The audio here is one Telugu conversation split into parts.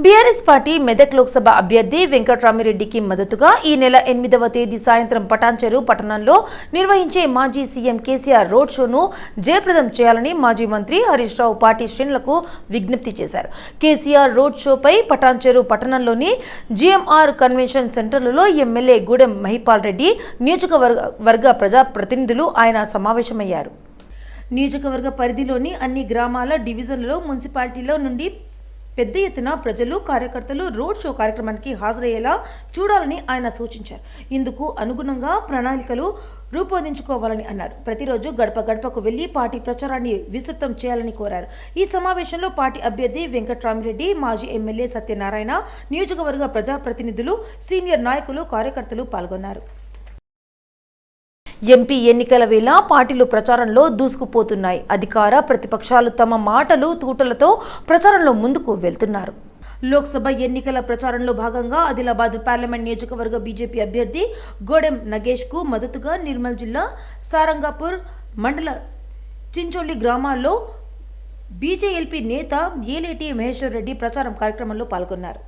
బీఆర్ఎస్ పార్టీ మెదక్ లోక్సభ అభ్యర్థి వెంకట్రామిరెడ్డికి మద్దతుగా ఈ నెల ఎనిమిదవ తేదీ సాయంత్రం పటాన్చెరు పట్టణంలో నిర్వహించే మాజీ సీఎం కేసీఆర్ రోడ్ షోను జయప్రదం చేయాలని మాజీ మంత్రి హరీష్ రావు పార్టీ శ్రేణులకు విజ్ఞప్తి చేశారు. కేసీఆర్ రోడ్ షోపై పటాన్చెరు పట్టణంలోని జీఎంఆర్ కన్వెన్షన్ సెంటర్లలో ఎమ్మెల్యే గూడెం మహిపాల్ రెడ్డి నియోజకవర్గ వర్గ ప్రజాప్రతినిధులు ఆయన సమావేశమయ్యారు. నియోజకవర్గ పరిధిలోని అన్ని గ్రామాల డివిజన్లలో మున్సిపాలిటీలో నుండి పెద్ద ఎత్తున ప్రజలు కార్యకర్తలు రోడ్ షో కార్యక్రమానికి హాజరయ్యేలా చూడాలని ఆయన సూచించారు. ఇందుకు అనుగుణంగా ప్రణాళికలు రూపొందించుకోవాలని అన్నారు. ప్రతిరోజు గడప గడపకు వెళ్ళి పార్టీ ప్రచారాన్ని విస్తృతం చేయాలని కోరారు. ఈ సమావేశంలో పార్టీ అభ్యర్థి వెంకట్రామిరెడ్డి మాజీ ఎమ్మెల్యే సత్యనారాయణ నియోజకవర్గ ప్రజాప్రతినిధులు సీనియర్ నాయకులు కార్యకర్తలు పాల్గొన్నారు. ఎంపీ ఎన్నికల వేళ పార్టీలు ప్రచారంలో దూసుకుపోతున్నాయి. అధికార ప్రతిపక్షాలు తమ మాటలు తూటలతో ప్రచారంలో ముందుకు వెళ్తున్నారు. లోక్సభ ఎన్నికల ప్రచారంలో భాగంగా ఆదిలాబాద్ పార్లమెంట్ నియోజకవర్గ బీజేపీ అభ్యర్థి గోడెం నగేష్కు మద్దతుగా నిర్మల్ జిల్లా సారంగాపూర్ మండల చించోళి గ్రామాల్లో బీజేఎల్పీ నేత ఏలేటి మహేశ్వర్ రెడ్డి ప్రచారం కార్యక్రమంలో పాల్గొన్నారు.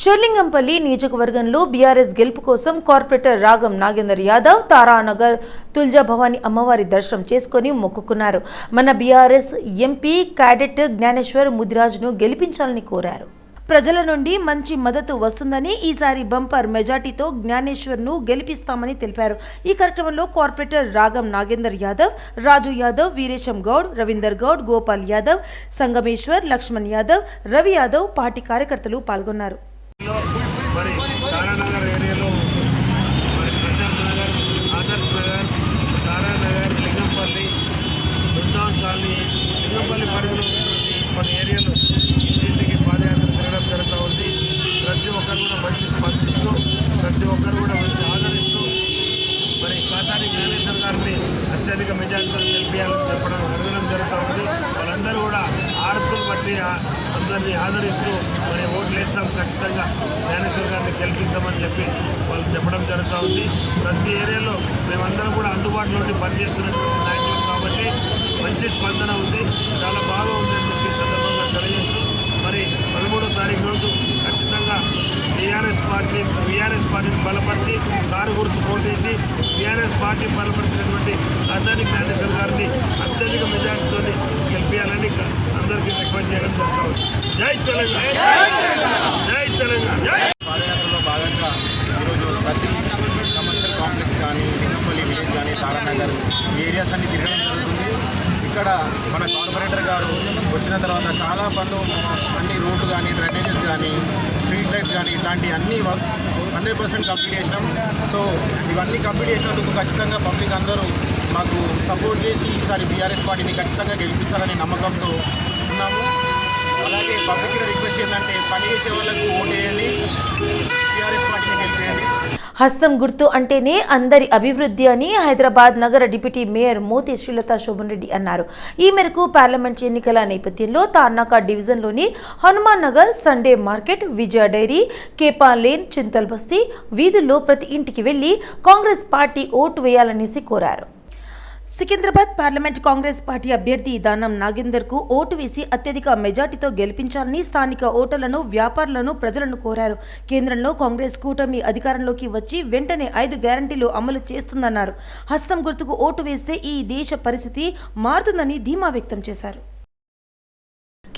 షర్లింగంపల్లి నియోజకవర్గంలో బీఆర్ఎస్ గెలుపు కోసం కార్పొరేటర్ రాగం నాగేందర్ యాదవ్ తారానగర్ తుల్జా భవాని అమ్మవారి దర్శనం చేసుకొని మొక్కుకున్నారు. మన బీఆర్ఎస్ ఎంపీ క్యాడెట్ జ్ఞానేశ్వర్ ముదిరాజ్ను గెలిపించాలని కోరారు. ప్రజల నుండి మంచి మద్దతు వస్తుందని ఈసారి బంపర్ మెజార్టీతో జ్ఞానేశ్వర్ను గెలిపిస్తామని తెలిపారు. ఈ కార్యక్రమంలో కార్పొరేటర్ రాగం నాగేందర్ యాదవ్ రాజు యాదవ్ వీరేశం గౌడ్ రవీందర్ గౌడ్ గోపాల్ యాదవ్ సంగమేశ్వర్ లక్ష్మణ్ యాదవ్ రవి యాదవ్ పార్టీ కార్యకర్తలు పాల్గొన్నారు. మరి తారానగర్ ఏరియాలో మరి ప్రశాంత్ నగర్ ఆదర్శ్ నగర్ తారానగర్ లింగంపల్లి బృందావన్ కాలనీ లింగంపల్లి పరిధిలో ఉన్నటువంటి కొన్ని ఏరియాలో ఇంటింటికి పాదయాత్ర తిరగడం జరుగుతూ ఉంది. ప్రతి ఒక్కరు కూడా మంచి స్పందిస్తూ ప్రతి ఒక్కరు కూడా మంచి ఆదరిస్తూ మరి కాసాని జ్ఞానేశ్వర్ గారిని అత్యధిక మెజార్టీతో గెలిపించాలని చెప్పడం అడగడం జరుగుతూ ఉంది. వాళ్ళందరూ కూడా ఆరతులు బట్టి అందరినీ ఆదరిస్తూ ఖచ్చితంగా జ్ఞానేశ్వర్ గారిని గెలిపిస్తామని చెప్పి వాళ్ళు చెప్పడం జరుగుతూ ఉంది. ప్రతి ఏరియాలో మేమందరం కూడా అందుబాటులో ఉండి పనిచేస్తున్నటువంటి నాయకులు కాబట్టి మంచి స్పందన ఉంది. చాలా బాగా ఉంది అని చెప్పి సందర్భంగా తెలియజేస్తూ మరి పదమూడో తారీఖు రోజు ఖచ్చితంగా టీఆర్ఎస్ పార్టీ బీఆర్ఎస్ పార్టీని బలపరిచి కారు గుర్తు పోటీ టీఆర్ఎస్ పార్టీ బలపరిచినటువంటి అజాని జ్ఞానేశ్వర్ గారిని అత్యధిక మెజార్టీతో గెలిపించాలని అందరికీ రిక్వెస్ట్ చేయడం జరుగుతుంది జై తెలంగాణ జై తెలంగాణ జై పాదయాత్రలో భాగంగా ఈరోజు ప్రతి కమర్షియల్ కాంప్లెక్స్ కానీ లింగంపల్లి విలేజ్ కానీ తారానగర్ ఈ ఏరియాస్ అన్ని తిరగడం జరుగుతుంది ఇక్కడ మన కార్పొరేటర్ గారు వచ్చిన తర్వాత చాలా పనులు అన్ని రోడ్లు కానీ డ్రైనేజెస్ కానీ స్ట్రీట్ ఇలాంటి అన్ని వర్క్స్ హండ్రెడ్ పర్సెంట్ కంప్లీట్ చేసినాం. సో ఇవన్నీ కంప్లీట్ చేసినందుకు ఖచ్చితంగా పబ్లిక్ అందరూ మాకు సపోర్ట్ చేసి ఈసారి బీఆర్ఎస్ పార్టీని ఖచ్చితంగా గెలిపిస్తారనే నమ్మకంతో ఉన్నాము. అలాగే పబ్లిక్ రిక్వెస్ట్ ఏంటంటే పని చేసే వాళ్ళకు ఓటేయండి. టీఆర్ఎస్ పార్టీని గెలిపేయండి హస్తం గుర్తు అంటేనే అందరి అభివృద్ధి అని హైదరాబాద్ నగర డిప్యూటీ మేయర్ మోతి శ్రీలత శోభన్ రెడ్డి అన్నారు. ఈ మేరకు పార్లమెంట్ ఎన్నికల నేపథ్యంలో తార్నాక డివిజన్లోని Hanuman Nagar Sunday market Vijaya dairy కేపాన్ lane Chintal Basti వీధుల్లో ప్రతి ఇంటికి వెళ్ళి కాంగ్రెస్ పార్టీ ఓటు వేయాలనేసి కోరారు. సికింద్రాబాద్ పార్లమెంట్ కాంగ్రెస్ పార్టీ అభ్యర్థి దానం నాగేందర్కు ఓటు వేసి అత్యధిక మెజార్టీతో గెలిపించాలని స్థానిక ఓటర్లను వ్యాపారులను ప్రజలను కోరారు. కేంద్రంలో కాంగ్రెస్ కూటమి అధికారంలోకి వచ్చి వెంటనే ఐదు గ్యారంటీలు అమలు చేస్తుందన్నారు. హస్తం గుర్తుకు ఓటు వేస్తే ఈ దేశ పరిస్థితి మారుతుందని ధీమా వ్యక్తం చేశారు.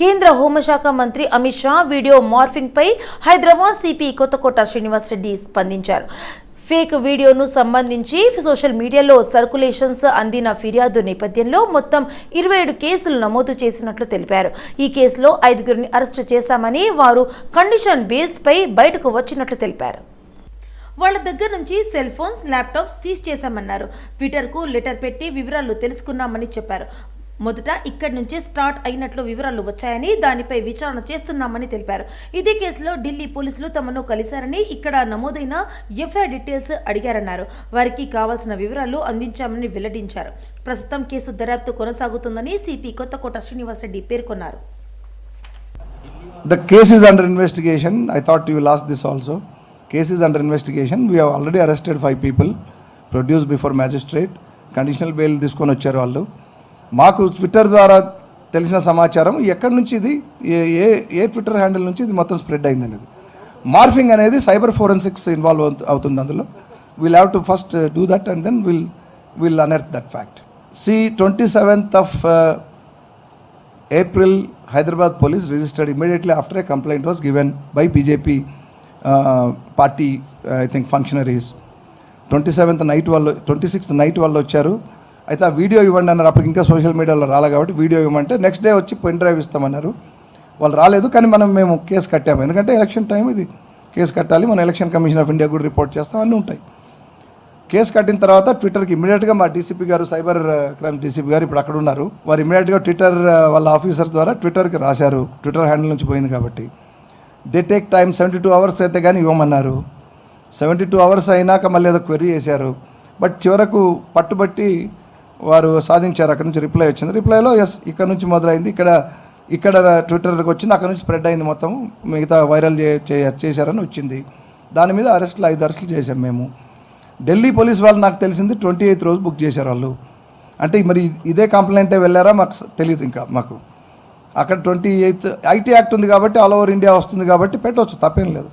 కేంద్ర హోంశాఖ మంత్రి అమిత్ షా వీడియో మార్ఫింగ్ పై హైదరాబాద్ సిపి కొత్తకోట శ్రీనివాస్ రెడ్డి స్పందించారు. ఫేక్ వీడియోను సంబంధించి సోషల్ మీడియాలో సర్కులేషన్స్ అందిన ఫిర్యాదు నేపథ్యంలో మొత్తం ఇరవై ఏడు కేసులు నమోదు చేసినట్లు తెలిపారు. ఈ కేసులో ఐదుగురిని అరెస్టు చేశామని వారు కండిషన్ బెయిల్స్ పై బయటకు వచ్చినట్లు తెలిపారు. వాళ్ళ దగ్గర నుంచి సెల్ ఫోన్స్ ల్యాప్టాప్స్ సీజ్ చేశామన్నారు. ట్విట్టర్కు లెటర్ పెట్టి వివరాలు తెలుసుకున్నామని చెప్పారు. మొదట ఇక్కడి నుంచే స్టార్ట్ అయినట్లు వివరాలు వచ్చాయని దానిపై విచారణ చేస్తున్నామని తెలిపారు ఇదే కేసులో ఢిల్లీ పోలీసులు తమను కలిశారని ఇక్కడ నమోదైన ఎఫ్ఐఆర్ డీటెయిల్స్ అడిగారన్నారు వారికి కావాల్సిన వివరాలు అందించామని వెల్లడించారు ప్రస్తుతం కేసు దర్యాప్తు కొనసాగుతుందని సిపి కొత్తకోట శ్రీనివాసరెడ్డి పేర్కొన్నారు The case is under investigation. I thought you will ask this also. Case is under investigation. We have already arrested five people, produced before magistrate. Conditional bail తీసుకొని వచ్చారు వాళ్ళు మాకు ట్విట్టర్ ద్వారా తెలిసిన సమాచారం ఎక్కడి నుంచి ఇది ఏ ఏ ఏ ట్విట్టర్ హ్యాండిల్ నుంచి ఇది మొత్తం స్ప్రెడ్ అయింది అనేది మార్ఫింగ్ అనేది సైబర్ ఫోరెన్సిక్స్ ఇన్వాల్వ్ అవుతుంది అందులో. Will have to first do that and then will will unearth that fact see twenty seventh of April Hyderabad police registered immediately after a complaint was given by BJP party I think functionaries twenty seventh night వాళ్ళు ట్వంటీ సిక్స్త్ నైట్ వాళ్ళు వచ్చారు. అయితే ఆ వీడియో ఇవ్వండి అన్నారు. అప్పటికి ఇంకా సోషల్ మీడియాలో రాలే కాబట్టి వీడియో ఇవ్వమంటే నెక్స్ట్ డే వచ్చి పెన్ డ్రైవ్ ఇస్తామన్నారు. వాళ్ళు రాలేదు కానీ మనం మేము కేసు కట్టాము. ఎందుకంటే ఎలక్షన్ టైం ఇది. కేసు కట్టాలి మనం ఎలక్షన్ కమిషన్ ఆఫ్ ఇండియా కూడా రిపోర్ట్ చేస్తాం అన్నీ ఉంటాయి. కేసు కట్టిన తర్వాత ట్విట్టర్కి ఇమీడియట్గా మా డీసీపీ గారు సైబర్ క్రైమ్ డీసీపీ గారు ఇప్పుడు అక్కడ ఉన్నారు. వారు ఇమీడియట్గా ట్విట్టర్ uh, వాళ్ళ ఆఫీసర్ ద్వారా ట్విట్టర్కి రాశారు. ట్విట్టర్ హ్యాండిల్ నుంచి పోయింది కాబట్టి. They take time seventy two hours అయితే కానీ ఇవ్వమన్నారు. సెవెంటీ టూ అవర్స్ అయినాక మళ్ళీ ఏదో క్వెరీ చేశారు. బట్ చివరకు పట్టుబట్టి వారు సాధించారు. అక్కడ నుంచి రిప్లై వచ్చింది. రిప్లైలో ఎస్ ఇక్కడ నుంచి మొదలైంది. ఇక్కడ ఇక్కడ ట్విట్టర్కి వచ్చింది. అక్కడ నుంచి స్ప్రెడ్ అయింది మొత్తం. మిగతా వైరల్ చే చే- చేశారని వచ్చింది. దాని మీద అరెస్టులు ఐదు అరెస్టులు చేశాం మేము. ఢిల్లీ పోలీస్ వాళ్ళు నాకు తెలిసింది ట్వంటీ ఎయిత్ రోజు బుక్ చేశారు వాళ్ళు. అంటే మరి ఇదే కంప్లైంటే వెళ్ళారా? మాకు తెలియదు ఇంకా మాకు. అక్కడ ట్వంటీ ఎయిత్ ఐటీ యాక్ట్ ఉంది కాబట్టి ఆల్ ఓవర్ ఇండియా వస్తుంది కాబట్టి పెట్టవచ్చు. తప్పేం లేదు.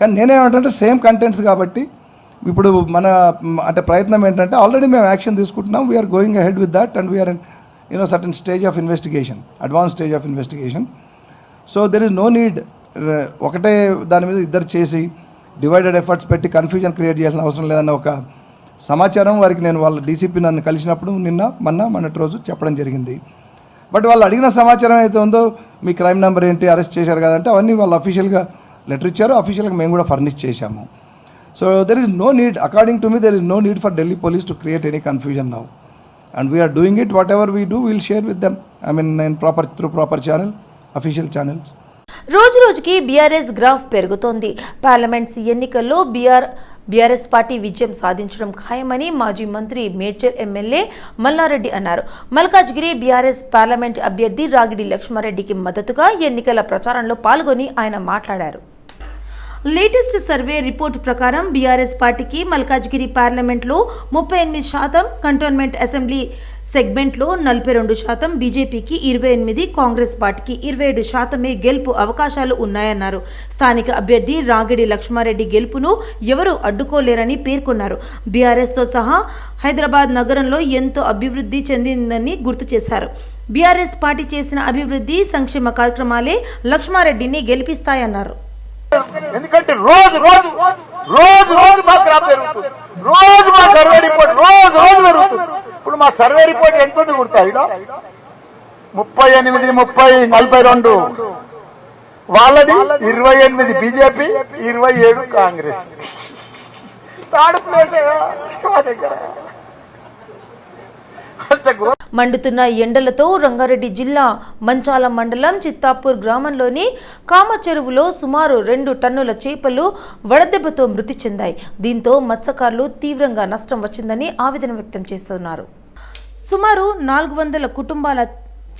కానీ నేనేమంటే సేమ్ కంటెంట్స్ కాబట్టి ఇప్పుడు మన అంటే ప్రయత్నం ఏంటంటే ఆల్రెడీ మేము యాక్షన్ తీసుకుంటున్నాం. We're going ahead with that and we're you know certain stage of investigation advance stage of investigation so there is no need ఒకటే దాని మీద ఇద్దరు చేసి డివైడెడ్ ఎఫర్ట్స్ పెట్టి కన్ఫ్యూజన్ క్రియేట్ చేయాల్సిన అవసరం లేదన్న ఒక సమాచారం వారికి నేను వాళ్ళ డీసీపీ నన్ను కలిసినప్పుడు నిన్న మొన్న మొన్నటి రోజు చెప్పడం జరిగింది. బట్ వాళ్ళు అడిగిన సమాచారం అయితే ఉందో మీ క్రైమ్ నెంబర్ ఏంటి అరెస్ట్ చేశారు కదంటే అవన్నీ వాళ్ళు అఫీషియల్గా లెటర్ ఇచ్చారు. అఫీషియల్గా మేము కూడా ఫర్నిష్ చేశాము. So there is no need according to me there is no need for Delhi police to create any confusion now and we are doing it whatever we do will share with them I mean nine proper through proper channel official channels రోజు రోజుకి బీఆర్ఎస్ గ్రాఫ్ పెరుగుతోంది. పార్లమెంట్స్ ఎన్నికల్లో బీఆర్ బీఆర్ఎస్ పార్టీ విజయం సాధించడం ఖాయమని మాజీ మంత్రి మేడ్చల్ ఎమ్మెల్యే మల్లారెడ్డి అన్నారు. మల్కాజ్గిరి బీఆర్ఎస్ పార్లమెంట్ అభ్యర్థి రాగిడి లక్ష్మారెడ్డికి మద్దతుగా ఎన్నికల ప్రచారంలో పాల్గొని ఆయన మాట్లాడారు. లేటెస్ట్ సర్వే రిపోర్ట్ ప్రకారం బీఆర్ఎస్ పార్టీకి మల్కాజ్గిరి పార్లమెంట్లో ముప్పై ఎనిమిది శాతం కంటోన్మెంట్ అసెంబ్లీ సెగ్మెంట్లో నలభై రెండు శాతం బీజేపీకి ఇరవై ఎనిమిది కాంగ్రెస్ పార్టీకి ఇరవై ఏడు శాతమే గెలుపు అవకాశాలు ఉన్నాయన్నారు. స్థానిక అభ్యర్థి రాగిడి లక్ష్మారెడ్డి గెలుపును ఎవరూ అడ్డుకోలేరని పేర్కొన్నారు. బీఆర్ఎస్తో సహా హైదరాబాద్ నగరంలో ఎంతో అభివృద్ధి చెందిందని గుర్తు చేశారు. బీఆర్ఎస్ పార్టీ చేసిన అభివృద్ధి సంక్షేమ కార్యక్రమాలే లక్ష్మారెడ్డిని గెలిపిస్తాయన్నారు. ఎందుకంటే రోజు రోజు రోజు రోజు మా క్రాప్ పెరుగుతుంది. రోజు మా సర్వే రిపోర్ట్ రోజు రోజు పెరుగుతుంది. ఇప్పుడు మా సర్వే రిపోర్ట్ ఎంత ఉంది కుడతాయి ముప్పై ఎనిమిది ముప్పై నలభై రెండు. వాళ్ళది ఇరవై ఎనిమిది బీజేపీ ఇరవై ఏడు కాంగ్రెస్. థర్డ్ ప్లేస్ మా దగ్గర. అంత ఘోర మండుతున్న ఎండలతో రంగారెడ్డి జిల్లా మంచాల మండలం చిత్తాపూర్ గ్రామంలోని కామ చెరువులో సుమారు రెండు టన్నుల చేపలు వడదెబ్బతో మృతి చెందాయి. దీంతో మత్స్యకారులు తీవ్రంగా నష్టం వచ్చిందని ఆవేదన వ్యక్తం చేస్తున్నారు. సుమారు నాలుగు వందల కుటుంబాల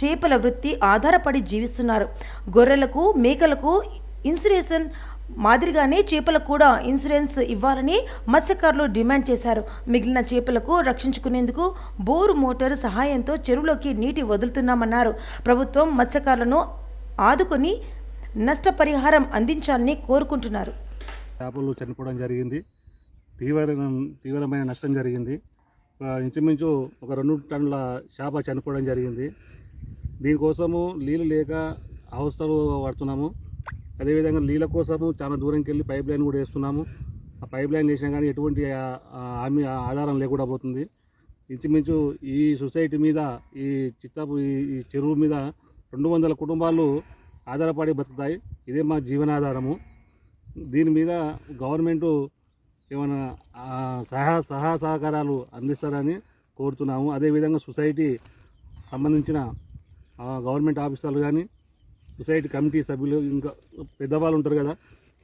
చేపల వృత్తి ఆధారపడి జీవిస్తున్నారు. గొర్రెలకు మేకలకు ఇన్సురేషన్ మాదిరిగానే చేపలకు కూడా ఇన్సూరెన్స్ ఇవ్వాలని మత్స్యకారులు డిమాండ్ చేశారు. మిగిలిన చేపలకు రక్షించుకునేందుకు బోరు మోటార్ సహాయంతో చెరువులోకి నీటి వదులుతున్నామన్నారు. ప్రభుత్వం మత్స్యకారులను ఆదుకొని నష్టపరిహారం అందించాలని కోరుకుంటున్నారు. చేపలు చనిపోవడం జరిగింది. తీవ్ర తీవ్రమైన నష్టం జరిగింది. ఇంచుమించు ఒక రెండు టన్నుల చేప చనిపోవడం జరిగింది. దీనికోసము నీళ్ళు లేక అవస్థలు పడుతున్నాము. అదేవిధంగా నీళ్ళ కోసము చాలా దూరంకి వెళ్ళి పైప్ లైన్ కూడా వేస్తున్నాము. ఆ పైప్ లైన్ వేసినా కానీ ఎటువంటి హామీ ఆధారం లేకుండా పోతుంది. ఇంచుమించు ఈ సొసైటీ మీద ఈ చిత్తాపు ఈ చెరువు మీద రెండు వందల కుటుంబాలు ఆధారపడి బతుకుతాయి. ఇదే మా జీవనాధారము. దీని మీద గవర్నమెంటు ఏమైనా సహా సహా సహకారాలు అందిస్తారని కోరుతున్నాము. అదేవిధంగా సొసైటీ సంబంధించిన గవర్నమెంట్ ఆఫీసర్లు కానీ సొసైటీ కమిటీ సభ్యులు ఇంకా పెద్దవాళ్ళు ఉంటారు కదా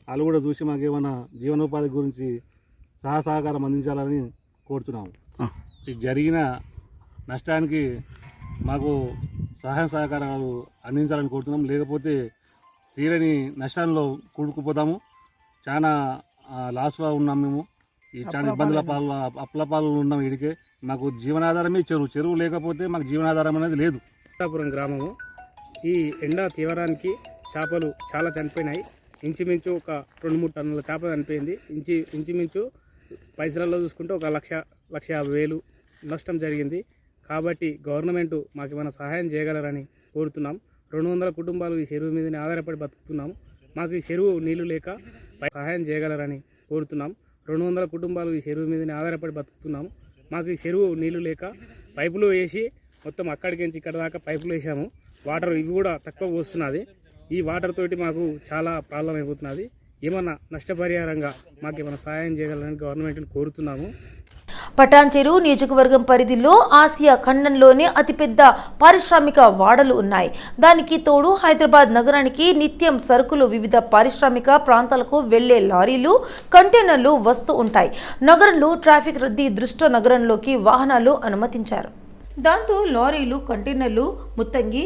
వాళ్ళు కూడా చూసి మాకు ఏమైనా జీవనోపాధి గురించి సహా సహకారం అందించాలని కోరుతున్నాము. ఈ జరిగిన నష్టానికి మాకు సహాయ సహకారాలు అందించాలని కోరుతున్నాం లేకపోతే తీరని నష్టాల్లో కూడుకుపోతాము. చాలా లాస్లో ఉన్నాం మేము. ఈ చాలా ఇబ్బందుల పాలు అప్పుల పాలు ఉన్నాం ఇడికే మాకు జీవనాధారమే చెరువు. చెరువు లేకపోతే మాకు జీవనాధారం అనేది లేదు. సీతాపురం గ్రామము. ఈ ఎండ తీవ్రానికి చేపలు చాలా చనిపోయినాయి. ఇంచుమించు ఒక రెండు మూడు టన్నుల చేప చనిపోయింది. ఇంచి ఇంచుమించు పైసలలో చూసుకుంటే ఒక లక్ష లక్ష యాభై వేలు నష్టం జరిగింది. కాబట్టి గవర్నమెంట్ మాకు ఏమైనా సహాయం చేయగలరని కోరుతున్నాం. రెండు వందల కుటుంబాలు ఈ చెరువు మీదనే ఆధారపడి బతుకుతున్నాం. మాకు ఈ చెరువు నీళ్ళు లేక సహాయం చేయగలరని కోరుతున్నాం. రెండు వందల కుటుంబాలు ఈ చెరువు మీదనే ఆధారపడి బతుకుతున్నాం. మాకు ఈ చెరువు నీళ్ళు లేక పైపులు వేసి మొత్తం అక్కడికి నుంచి ఇక్కడ దాకా పైపులు వేసాము. వాటర్ ఇవి కూడా తక్కువ పోస్తున్నది. ఈ వాటర్ తోటి మాకు చాలా ప్రాబ్లం అయిపోతున్నది. ఏమన్నా నష్టపరిహారంగా మాకు ఏమైనా సహాయం చేయగలని గవర్నమెంట్ని కోరుతున్నాము. పటాన్చెరు నియోజకవర్గం పరిధిలో ఆసియా ఖండంలోనే అతిపెద్ద పారిశ్రామిక వాడలు ఉన్నాయి. దానికి తోడు హైదరాబాద్ నగరానికి నిత్యం సరుకులు వివిధ పారిశ్రామిక ప్రాంతాలకు వెళ్ళే లారీలు కంటైనర్లు వస్తూ ఉంటాయి. నగరంలో ట్రాఫిక్ రద్దీ దృష్ట నగరంలోకి వాహనాలు అనుమతించారు. దాంతో లారీలు కంటైనర్లు Muthangi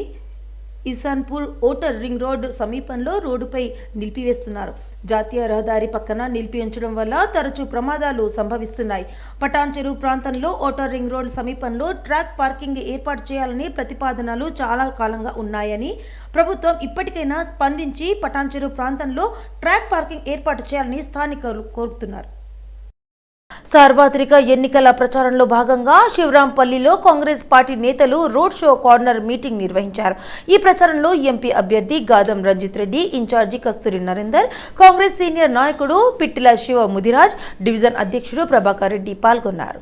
Isnapur outer ring road సమీపంలో రోడ్డుపై నిలిపివేస్తున్నారు. జాతీయ రహదారి పక్కన నిలిపి ఉంచడం వల్ల తరచూ ప్రమాదాలు సంభవిస్తున్నాయి. పటాన్చెరు ప్రాంతంలో ఓటర్ రింగ్ రోడ్ సమీపంలో ట్రాక్ పార్కింగ్ ఏర్పాటు చేయాలని ప్రతిపాదనలు చాలా కాలంగా ఉన్నాయని ప్రభుత్వం ఇప్పటికైనా స్పందించి పటాన్చెరు ప్రాంతంలో ట్రాక్ పార్కింగ్ ఏర్పాటు చేయాలని స్థానికులు కోరుతున్నారు. సార్వత్రిక ఎన్నికల ప్రచారంలో భాగంగా శివరాంపల్లిలో కాంగ్రెస్ పార్టీ నేతలు రోడ్ షో కార్నర్ మీటింగ్ నిర్వహించారు. ఈ ప్రచారంలో ఎంపీ అభ్యర్థి Gaddam Ranjith Reddy incharge Kasturi Narender Congress senior నాయకుడు పిట్టిల శివ ముదిరాజ్ డివిజన్ అధ్యక్షుడు ప్రభాకర్ రెడ్డి పాల్గొన్నారు.